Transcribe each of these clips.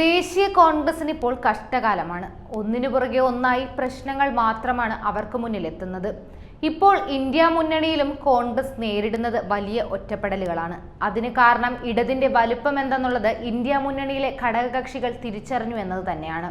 ദേശീയ കോൺഗ്രസിന് ഇപ്പോൾ കഷ്ടകാലമാണ്. ഒന്നിനു പുറകെ ഒന്നായി പ്രശ്നങ്ങൾ മാത്രമാണ് അവർക്ക് മുന്നിലെത്തുന്നത്. ഇപ്പോൾ ഇന്ത്യ മുന്നണിയിലും കോൺഗ്രസ് നേരിടുന്നത് വലിയ ഒറ്റപ്പെടലുകളാണ്. അതിന് കാരണം ഇടതിന്റെ വലുപ്പം എന്തെന്നുള്ളത് ഇന്ത്യ മുന്നണിയിലെ ഘടകകക്ഷികൾ തിരിച്ചറിഞ്ഞു എന്നത് തന്നെയാണ്.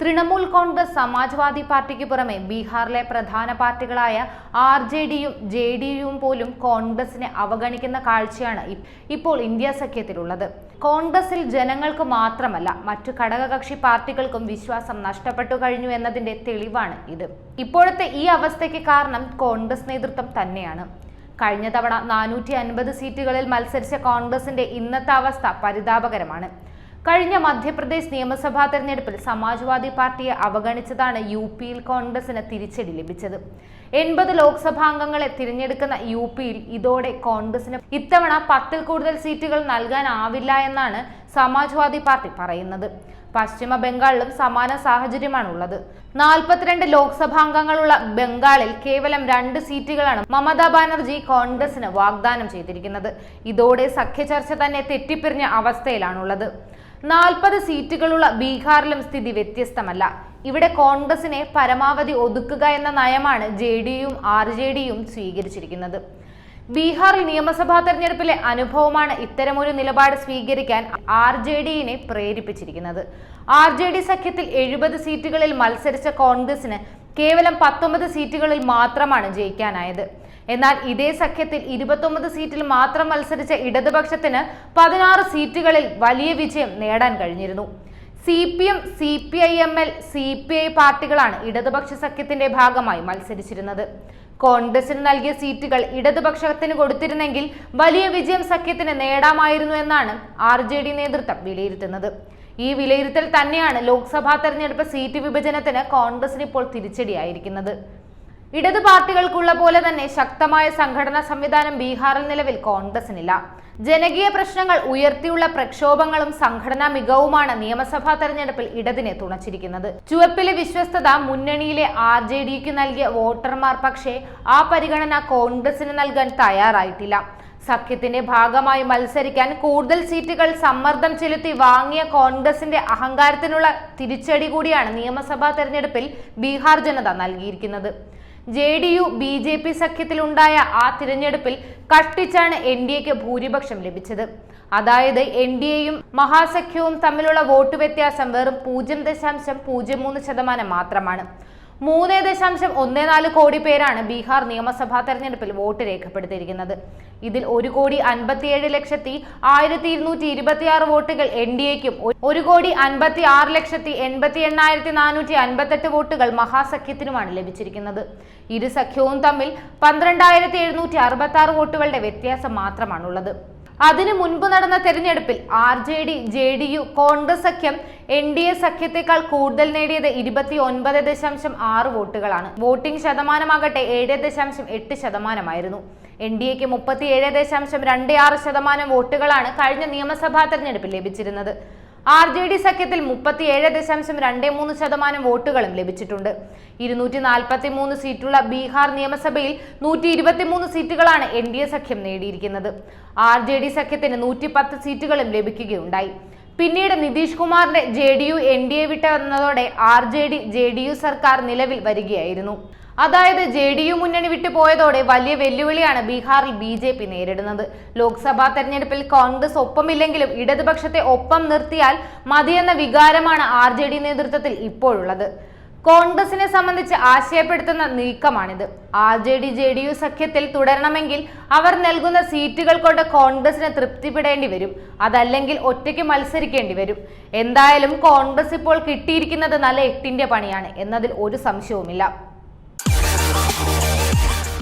തൃണമൂൽ കോൺഗ്രസ് സമാജ്വാദി പാർട്ടിക്ക് പുറമെ ബീഹാറിലെ പ്രധാന പാർട്ടികളായ ആർ ജെ ഡിയും ജെ ഡി യുവും പോലും കോൺഗ്രസിനെ അവഗണിക്കുന്ന കാഴ്ചയാണ് ഇപ്പോൾ ഇന്ത്യ സഖ്യത്തിലുള്ളത്. കോൺഗ്രസിൽ ജനങ്ങൾക്ക് മാത്രമല്ല മറ്റു ഘടകകക്ഷി പാർട്ടികൾക്കും വിശ്വാസം നഷ്ടപ്പെട്ടു കഴിഞ്ഞു എന്നതിന്റെ തെളിവാണ് ഇത്. ഇപ്പോഴത്തെ ഈ അവസ്ഥയ്ക്ക് കാരണം കോൺഗ്രസ് നേതൃത്വം തന്നെയാണ്. കഴിഞ്ഞ തവണ നാനൂറ്റി അൻപത് സീറ്റുകളിൽ മത്സരിച്ച കോൺഗ്രസിന്റെ ഇന്നത്തെ അവസ്ഥ പരിതാപകരമാണ്. കഴിഞ്ഞ മധ്യപ്രദേശ് നിയമസഭാ തെരഞ്ഞെടുപ്പിൽ സമാജ്വാദി പാർട്ടിയെ അവഗണിച്ചതാണ് യു പിയിൽ കോൺഗ്രസിന് തിരിച്ചടി ലഭിച്ചത്. എൺപത് ലോക്സഭാംഗങ്ങളെ തിരഞ്ഞെടുക്കുന്ന യു പിയിൽ ഇതോടെ കോൺഗ്രസിന് ഇത്തവണ പത്തിൽ കൂടുതൽ സീറ്റുകൾ നൽകാനാവില്ല എന്നാണ് സമാജ്വാദി പാർട്ടി പറയുന്നത്. പശ്ചിമ ബംഗാളിലും സമാന സാഹചര്യമാണുള്ളത്. നാൽപ്പത്തിരണ്ട് ലോക്സഭാംഗങ്ങളുള്ള ബംഗാളിൽ കേവലം രണ്ട് സീറ്റുകളാണ് മമതാ ബാനർജി കോൺഗ്രസിന് വാഗ്ദാനം ചെയ്തിരിക്കുന്നത്. ഇതോടെ സഖ്യചർച്ച തന്നെ തെറ്റിപ്പിരിഞ്ഞ അവസ്ഥയിലാണുള്ളത്. നാൽപ്പത് സീറ്റുകളുള്ള ബീഹാറിലും സ്ഥിതി വ്യത്യസ്തമല്ല. ഇവിടെ കോൺഗ്രസിനെ പരമാവധി ഒതുക്കുക എന്ന നയമാണ് ജെ ഡിയും ആർ ജെ ഡിയും സ്വീകരിച്ചിരിക്കുന്നത്. ബീഹാറിൽ നിയമസഭാ തെരഞ്ഞെടുപ്പിലെ അനുഭവമാണ് ഇത്തരമൊരു നിലപാട് സ്വീകരിക്കാൻ ആർ ജെ ഡിയെ പ്രേരിപ്പിച്ചിരിക്കുന്നത്. ആർ ജെ ഡി സഖ്യത്തിൽ എഴുപത് സീറ്റുകളിൽ മത്സരിച്ച കോൺഗ്രസിന് കേവലം പത്തൊമ്പത് സീറ്റുകളിൽ മാത്രമാണ് ജയിക്കാനായത്. എന്നാൽ ഇതേ സഖ്യത്തിൽ ഇരുപത്തൊമ്പത് സീറ്റിൽ മാത്രം മത്സരിച്ച ഇടതുപക്ഷത്തിന് പതിനാറ് സീറ്റുകളിൽ വലിയ വിജയം നേടാൻ കഴിഞ്ഞിരുന്നു. C P M C P I M L C P I പാർട്ടികളാണ് ഇടതുപക്ഷ സഖ്യത്തിന്റെ ഭാഗമായി മത്സരിച്ചിരുന്നത്. കോൺഗ്രസിന് നൽകിയ സീറ്റുകൾ ഇടതുപക്ഷത്തിന് കൊടുത്തിരുന്നെങ്കിൽ വലിയ വിജയം സഖ്യത്തിന് നേടാമായിരുന്നു എന്നാണ് ആർ ജെ ഡി നേതൃത്വം വിലയിരുത്തുന്നത്. ഈ വിലയിരുത്തൽ തന്നെയാണ് ലോക്സഭാ തെരഞ്ഞെടുപ്പ് സീറ്റ് വിഭജനത്തിന് കോൺഗ്രസിന് ഇപ്പോൾ തിരിച്ചടിയായിരിക്കുന്നത്. ഇടതു പാർട്ടികൾക്കുള്ള പോലെ തന്നെ ശക്തമായ സംഘടനാ സംവിധാനം ബീഹാറിൽ നിലവിൽ കോൺഗ്രസിനില്ല. ജനകീയ പ്രശ്നങ്ങൾ ഉയർത്തിയുള്ള പ്രക്ഷോഭങ്ങളും സംഘടനാ മികവുമാണ് നിയമസഭാ തെരഞ്ഞെടുപ്പിൽ ഇടതിനെ തുണച്ചിരിക്കുന്നത്. ചുവപ്പിലെ വിശ്വസ്തത മുന്നണിയിലെ ആർ ജെ ഡിക്ക് നൽകിയ വോട്ടർമാർ പക്ഷേ ആ പരിഗണന കോൺഗ്രസിന് നൽകാൻ തയ്യാറായിട്ടില്ല. സഖ്യത്തിന്റെ ഭാഗമായി മത്സരിക്കാൻ കൂടുതൽ സീറ്റുകൾ സമ്മർദ്ദം ചെലുത്തി വാങ്ങിയ കോൺഗ്രസിന്റെ അഹങ്കാരത്തിനുള്ള തിരിച്ചടി കൂടിയാണ് നിയമസഭാ തെരഞ്ഞെടുപ്പിൽ ബീഹാർ ജനത നൽകിയിരിക്കുന്നത്. J D U B J P സഖ്യത്തിലുണ്ടായ ആ തിരഞ്ഞെടുപ്പിൽ കഷ്ടിച്ചാണ് എൻ ഡി എക്ക് ഭൂരിപക്ഷം ലഭിച്ചത്. അതായത് എൻ ഡി എയും മഹാസഖ്യവും തമ്മിലുള്ള വോട്ട് വ്യത്യാസം വെറും പൂജ്യം ദശാംശം പൂജ്യം മൂന്ന് ശതമാനം മാത്രമാണ്. മൂന്ന് ദശാംശം ഒന്ന് നാല് കോടി പേരാണ് ബീഹാർ നിയമസഭാ തെരഞ്ഞെടുപ്പിൽ വോട്ട് രേഖപ്പെടുത്തിയിരിക്കുന്നത്. ഇതിൽ ഒരു കോടി അൻപത്തിയേഴ് ലക്ഷത്തി ആയിരത്തി ഇരുന്നൂറ്റി ഇരുപത്തി ആറ് വോട്ടുകൾ എൻ ഡി എക്കും ഒരു കോടി അൻപത്തി ആറ് ലക്ഷത്തി എൺപത്തി എണ്ണായിരത്തി നാനൂറ്റി അൻപത്തെട്ട് വോട്ടുകൾ മഹാസഖ്യത്തിനുമാണ് ലഭിച്ചിരിക്കുന്നത്. ഇരു സഖ്യവും തമ്മിൽ പന്ത്രണ്ടായിരത്തി എഴുന്നൂറ്റി അറുപത്തി ആറ് വോട്ടുകളുടെ വ്യത്യാസം മാത്രമാണുള്ളത്. അതിനു മുൻപ് നടന്ന തെരഞ്ഞെടുപ്പിൽ R J D J D U Congress സഖ്യം എൻ ഡി എ സഖ്യത്തെക്കാൾ കൂടുതൽ നേടിയത് ഇരുപത്തി ഒൻപത് ദശാംശം ആറ് വോട്ടുകളാണ്. വോട്ടിംഗ് ശതമാനമാകട്ടെ ഏഴ് ദശാംശം എട്ട് ശതമാനമായിരുന്നു. എൻ ഡി എക്ക് മുപ്പത്തി ഏഴ് ദശാംശം രണ്ട് ആറ് ശതമാനം വോട്ടുകളാണ് കഴിഞ്ഞ നിയമസഭാ തെരഞ്ഞെടുപ്പിൽ ലഭിച്ചിരുന്നത്. ആർ ജെ ഡി സഖ്യത്തിൽ മുപ്പത്തിയേഴ് ദശാംശം രണ്ട് മൂന്ന് ശതമാനം വോട്ടുകളും ലഭിച്ചിട്ടുണ്ട്. ഇരുന്നൂറ്റി നാൽപ്പത്തി മൂന്ന് സീറ്റുള്ള ബീഹാർ നിയമസഭയിൽ നൂറ്റി ഇരുപത്തിമൂന്ന് സീറ്റുകളാണ് എൻ ഡി എ സഖ്യം നേടിയിരിക്കുന്നത്. ആർ ജെ ഡി സഖ്യത്തിന് നൂറ്റി പത്ത് സീറ്റുകളും ലഭിക്കുകയുണ്ടായി. പിന്നീട് നിതീഷ് കുമാറിന്റെ J D U N D A വിട്ട് വന്നതോടെ R J D J D U സർക്കാർ നിലവിൽ വരികയായിരുന്നു. അതായത് ജെ ഡി യു മുന്നണി വിട്ടു പോയതോടെ വലിയ വെല്ലുവിളിയാണ് ബീഹാറിൽ ബി ജെ പി നേരിടുന്നത്. ലോക്സഭാ തെരഞ്ഞെടുപ്പിൽ കോൺഗ്രസ് ഒപ്പമില്ലെങ്കിലും ഇടതുപക്ഷത്തെ ഒപ്പം നിർത്തിയാൽ മതിയെന്ന വികാരമാണ് ആർ ജെ ഡി നേതൃത്വത്തിൽ ഇപ്പോഴുള്ളത്. കോൺഗ്രസിനെ സംബന്ധിച്ച് ആശയപ്പെടുത്തുന്ന നീക്കമാണിത്. R J D J D U സഖ്യത്തിൽ തുടരണമെങ്കിൽ അവർ നൽകുന്ന സീറ്റുകൾ കൊണ്ട് കോൺഗ്രസിന് തൃപ്തിപ്പെടേണ്ടി വരും. അതല്ലെങ്കിൽ ഒറ്റയ്ക്ക് മത്സരിക്കേണ്ടി വരും. എന്തായാലും കോൺഗ്രസ് ഇപ്പോൾ കിട്ടിയിരിക്കുന്നത് നല്ല എട്ടിന്റെ പണിയാണ് എന്നതിൽ ഒരു സംശയവുമില്ല.